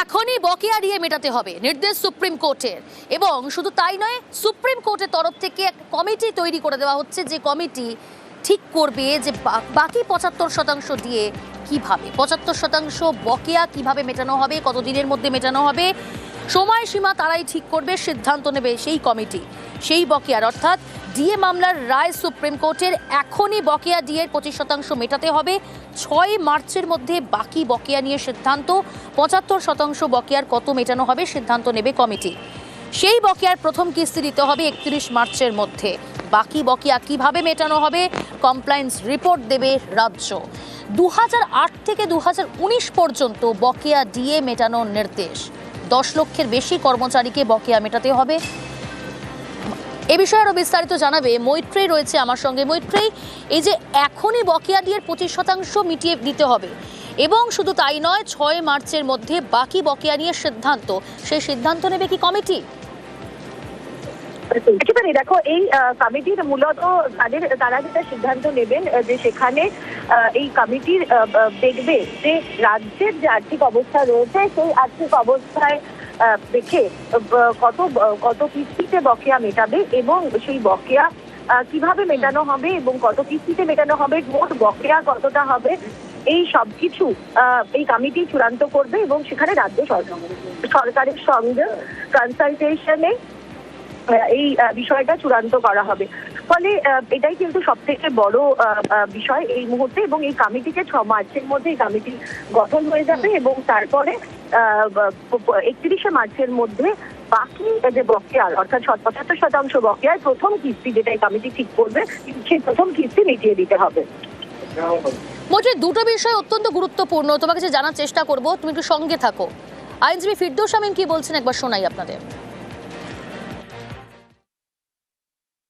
এখনই বকেয়া দিয়ে মেটাতে হবে, নির্দেশ সুপ্রিম কোর্টের। এবং শুধু তাই নয়, সুপ্রিম কোর্টের তরফ থেকে এক কমিটি তৈরি করে দেওয়া হচ্ছে, যে কমিটি ঠিক করবে যে বাকি পঁচাত্তর শতাংশ দিয়ে কীভাবে। পঁচাত্তর শতাংশ বকেয়া কীভাবে মেটানো হবে, কতদিনের মধ্যে মেটানো হবে, সময়সীমা তারাই ঠিক করবে, সিদ্ধান্ত নেবে সেই কমিটি। সেই বকেয়ার। অর্থাৎ ডিএ মামলার রায় সুপ্রিম কোর্টের এখনই বকেয়া ডিএর পঁচিশ শতাংশ মেটাতে হবে। ছয় মার্চের মধ্যে বাকি বকেয়া নিয়ে সিদ্ধান্ত, পঁচাত্তর শতাংশ বকেয়ার কত মেটানো হবে সিদ্ধান্ত নেবে কমিটি। সেই বকেয়ার প্রথম কিস্তি দিতে হবে একত্রিশ মার্চের মধ্যে। বাকি বকেয়া কীভাবে মেটানো হবে কমপ্লায়েন্স রিপোর্ট দেবে রাজ্য। দু হাজার আট থেকে দু হাজার উনিশ পর্যন্ত বকেয়া ডিএ মেটানোর নির্দেশ। দশ লক্ষের বেশি কর্মচারীকে বকেয়া মেটাতে হবে। এ বিষয়ে আরও বিস্তারিত জানাবে মৈত্রেই রয়েছে আমার সঙ্গে। মৈত্রেই এই যে এখনই বকেয়া ডিএর পঁচিশ শতাংশ মিটিয়ে দিতে হবে। এবং শুধু তাই নয়, ছয় মার্চের মধ্যে বাকি বকেয়া নিয়ে সিদ্ধান্ত। সেই সিদ্ধান্ত নেবে কি কমিটি? দেখো, এই কমিটির মূলত তাদের, তারা যেটা সিদ্ধান্ত নেবেন যে সেখানে এই কমিটির দেখবে যে রাজ্যের যে আর্থিক অবস্থা রয়েছে, সেই আর্থিক অবস্থায় দেখে কত কত কিস্তিতে বকেয়া মেটাবে এবং সেই বকেয়া কীভাবে মেটানো হবে এবং কত কিস্তিতে মেটানো হবে মোট বকেয়া কতটা হবে এই সবকিছু আহ, এই কমিটি চূড়ান্ত করবে এবং সেখানে রাজ্য সরকার সরকারের সঙ্গে কনসালটেশনে এই বিষয়টা চূড়ান্ত করা হবে। ফলে এটাই কিন্তু সব থেকে বড় বিষয় এই মুহূর্তে এবং এই কমিটিকে ছ মার্চের মধ্যে এই কমিটি গঠন হয়ে যাবে এবং তারপরে একত্রিশে মার্চের মধ্যে বাকি যে বকেয়ার অর্থাৎ পঁচাত্তর শতাংশ বকেয়ার প্রথম কিস্তি যেটা এই কমিটি ঠিক করবে, সেই প্রথম কিস্তি মিটিয়ে দিতে হবে। মৈত্রী দুটো বিষয় অত্যন্ত গুরুত্বপূর্ণ। তোমাকে জানার চেষ্টা করব, তুমি একটু সঙ্গে থাকো। আইনজীবী ফিরদৌস আমিন কি বলছেন একবার শোনাই আপনাদের।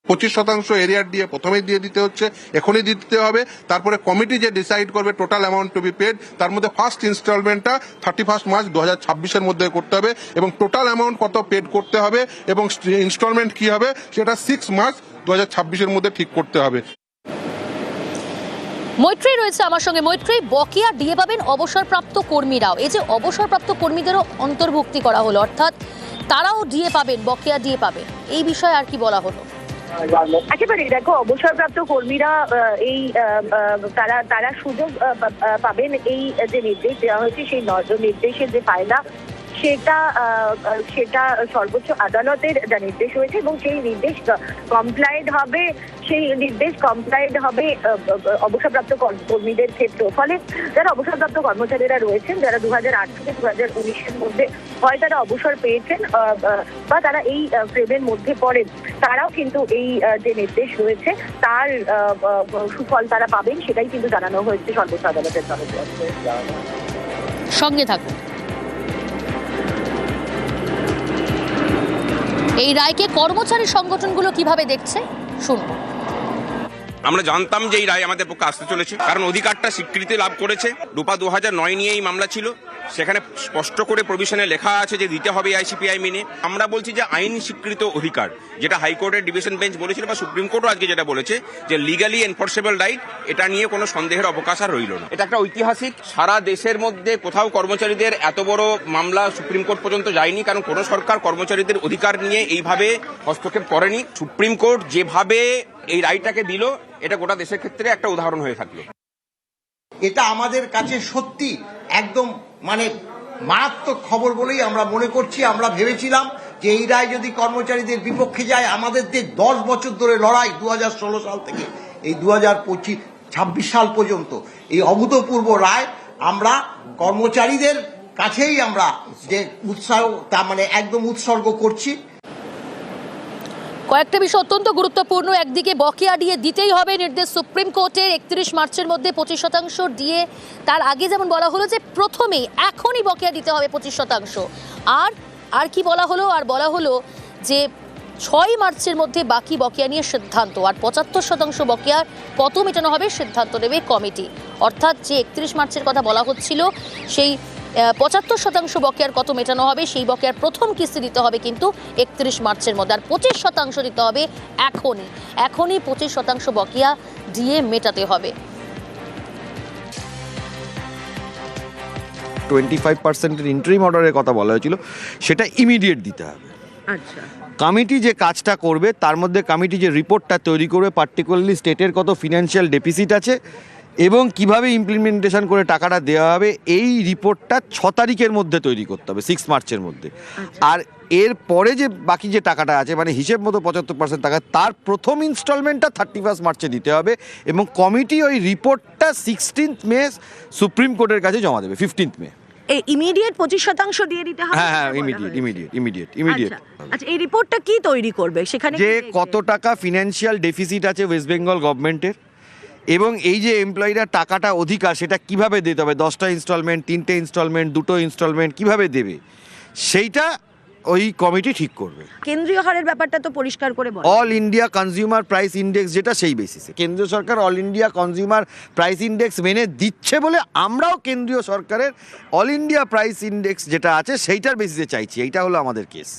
পঁচিশ শতাংশ এরিয়ার দিয়ে প্রথমেই দিয়ে দিতে হচ্ছে, এখনই দিতে হবে। তারপরে কমিটি যে ডিসাইড করবে total amount to be paid তার মধ্যে ফার্স্ট ইনস্টলমেন্টটা থার্টি ফার্স্ট মার্চ দু হাজার ছাব্বিশের মধ্যে করতে হবে এবং টোটাল অ্যামাউন্ট কত পেড করতে হবে এবং ইনস্টলমেন্ট কি হবে, সেটা সিক্স মার্চ দু হাজার ছাব্বিশের মধ্যে ঠিক করতে হবে। মৈত্রী রয়েছে আমার সঙ্গে। মৈত্রী বকেয়া দিয়ে পাবেন অবসরপ্রাপ্ত কর্মীরাও। এই যে অবসরপ্রাপ্ত কর্মীদেরও অন্তর্ভুক্তি করা হলো, অর্থাৎ তারাও ডিএ পাবেন, বকেয়া দিয়ে পাবেন। এই বিষয়ে আর কি বলা হলো? একেবারে দেখো, অবসরপ্রাপ্ত কর্মীরা এই তারা তারা সুযোগ পাবেন এই যে নির্দেশ দেওয়া হয়েছে, সেই নজর নির্দেশের যে ফায়দা সেটা সেটা সর্বোচ্চ আদালতের যা নির্দেশ হয়েছে এবং সেই নির্দেশ কমপ্লাইড হবে, সেই নির্দেশ কমপ্লাইড হবে অবসরপ্রাপ্ত কর- কর্মীদের ক্ষেত্রেও। ফলে যারা অবসরপ্রাপ্ত কর্মচারীরা রয়েছেন, যারা দু হাজার আট থেকে দু হাজার উনিশের মধ্যে হয়, তারা অবসর পেয়েছেন বা তারা এই ফ্রেমের মধ্যে পড়েন, তারাও কিন্তু এই যে নির্দেশ রয়েছে, তার সুফল তারা পাবেন, সেটাই কিন্তু জানানো হয়েছে সর্বোচ্চ আদালতের তরফে। সঙ্গে থাকুন। এই রায়কে কর্মচারী সংগঠনগুলো কীভাবে দেখছে? শুনুন। আমরা জানতাম যে এই রায় আমাদের পক্ষে আসতে চলেছে, কারণ অধিকারটা স্বীকৃতি লাভ করেছে। রূপা দু হাজার নয় নিয়ে এই মামলা ছিল। সেখানে স্পষ্ট করে প্রভিশনে লেখা আছে যে দিতে হবে আইসিপিআই মেনে। আমরা বলছি যে আইন স্বীকৃত অধিকার, যেটা হাইকোর্টের ডিভিশন বেঞ্চ বলেছিল বা সুপ্রিম কোর্টও আজকে যেটা বলেছে, যে লিগালি এনফোর্সেবল রাইট এটা নিয়ে কোনো সন্দেহের অবকাশ আর রইল না। এটা একটা ঐতিহাসিক, সারা দেশের মধ্যে কোথাও কর্মচারীদের এত বড় মামলা সুপ্রিম কোর্ট পর্যন্ত যায়নি, কারণ কোনো সরকার কর্মচারীদের অধিকার নিয়ে এইভাবে হস্তক্ষেপ করেনি। সুপ্রিম কোর্ট যেভাবে এই রায়টাকে দিল, এটা গোটা দেশের ক্ষেত্রে একটা উদাহরণ হয়ে থাকল। এটা আমাদের কাছে সত্যি একদম মানে মারাত্মক খবর বলেই আমরা মনে করছি, আমরা ভেবেছিলাম যে এই রায় যদি কর্মচারীদের বিপক্ষে যায়, আমাদের যে দশ বছর ধরে লড়াই দু হাজার ষোলো সাল থেকে এই দু হাজার পঁচিশ, ছাব্বিশ সাল পর্যন্ত। এই অভূতপূর্ব রায় আমরা কর্মচারীদের কাছেই আমরা যে উৎসাহ তা মানে একদম উৎসর্গ করছি। কয়েকটা বিষয় অত্যন্ত গুরুত্বপূর্ণ। একদিকে বকেয়া দিয়ে দিতেই হবে নির্দেশ সুপ্রিম কোর্টের একত্রিশ মার্চের মধ্যে পঁচিশ শতাংশ দিয়ে। তার আগে যেমন বলা হলো যে প্রথমেই এখনই বকেয়া দিতে হবে পঁচিশ শতাংশ। আর আর কি বলা হলো? আর বলা হলো যে ছয় মার্চের মধ্যে বাকি বকেয়া নিয়ে সিদ্ধান্ত। আর পঁচাত্তর শতাংশ বকেয়া কত মেটানো হবে সিদ্ধান্ত নেবে কমিটি। অর্থাৎ যে একত্রিশ মার্চের কথা বলা হচ্ছিল, সেই পঁচাত্তর শতাংশ বকেয়ার কত মেটানো হবে? সেই বকেয়ার প্রথম কিস্তি দিতে হবে কিন্তু একত্রিশ মার্চের মধ্যে আর পঁচিশ শতাংশ দিতে হবে এখনই। এখনই পঁচিশ শতাংশ বকেয়া দিয়ে মেটাতে হবে। টোয়েন্টি ফাইভ পার্সেন্টের ইন্টারিম অর্ডারের কথা বলা হয়েছিল সেটা ইমিডিয়েট দিতে হবে। আচ্ছা। কমিটি যে কাজটা করবে তার মধ্যে কমিটি যে রিপোর্টটা তৈরি করবে পার্টিকুলারলি স্টেটের কত ফিনান্সিয়াল ডেফিসিট আছে এবং কীভাবে ইমপ্লিমেন্টেশন করে টাকাটা দেওয়া হবে এই রিপোর্টটা ছ তারিখের মধ্যে তৈরি করতে হবে সিক্স মার্চের মধ্যে। আর এর পরে যে বাকি যে টাকাটা আছে মানে হিসেব মতো পঁচাত্তর পার্সেন্ট টাকা তার প্রথম ইনস্টলমেন্টটা থার্টি ফার্স্ট মার্চে দিতে হবে এবং কমিটি ওই রিপোর্টটা সিক্সটিন্থ মে সুপ্রিম কোর্টের কাছে জমা দেবে ফিফটিন্থ মে। এই ইমিডিয়েট পঁচিশ শতাংশ দিয়ে দিতে হবে? হ্যাঁ হ্যাঁ ইমিডিয়েট ইমিডিয়েট ইমিডিয়েট ইমিডিয়েট আচ্ছা, আচ্ছা এই রিপোর্টটা কি তৈরি করবে? সেখানে যে কত টাকা ফিনান্সিয়াল ডেফিসিট আছে ওয়েস্ট বেঙ্গল গভর্নমেন্টের এবং এই যে এমপ্লয়িরা টাকাটা অধিকার সেটা কীভাবে দিতে হবে? দশটা ইনস্টলমেন্ট তিনটে ইনস্টলমেন্ট দুটো ইনস্টলমেন্ট কীভাবে দেবে? সেইটা ওই কমিটি ঠিক করবে। কেন্দ্রীয় হারের ব্যাপারটা তো পরিষ্কার করে বল। All India consumer price index যেটা সেই বেসিসে কেন্দ্রীয় সরকার all India consumer price index মেনে দিচ্ছে বলে আমরাও কেন্দ্রীয় সরকারের অল ইন্ডিয়া প্রাইস ইন্ডেক্স যেটা আছে সেইটার বেসিসে চাইছি। এইটা হলো আমাদের কেস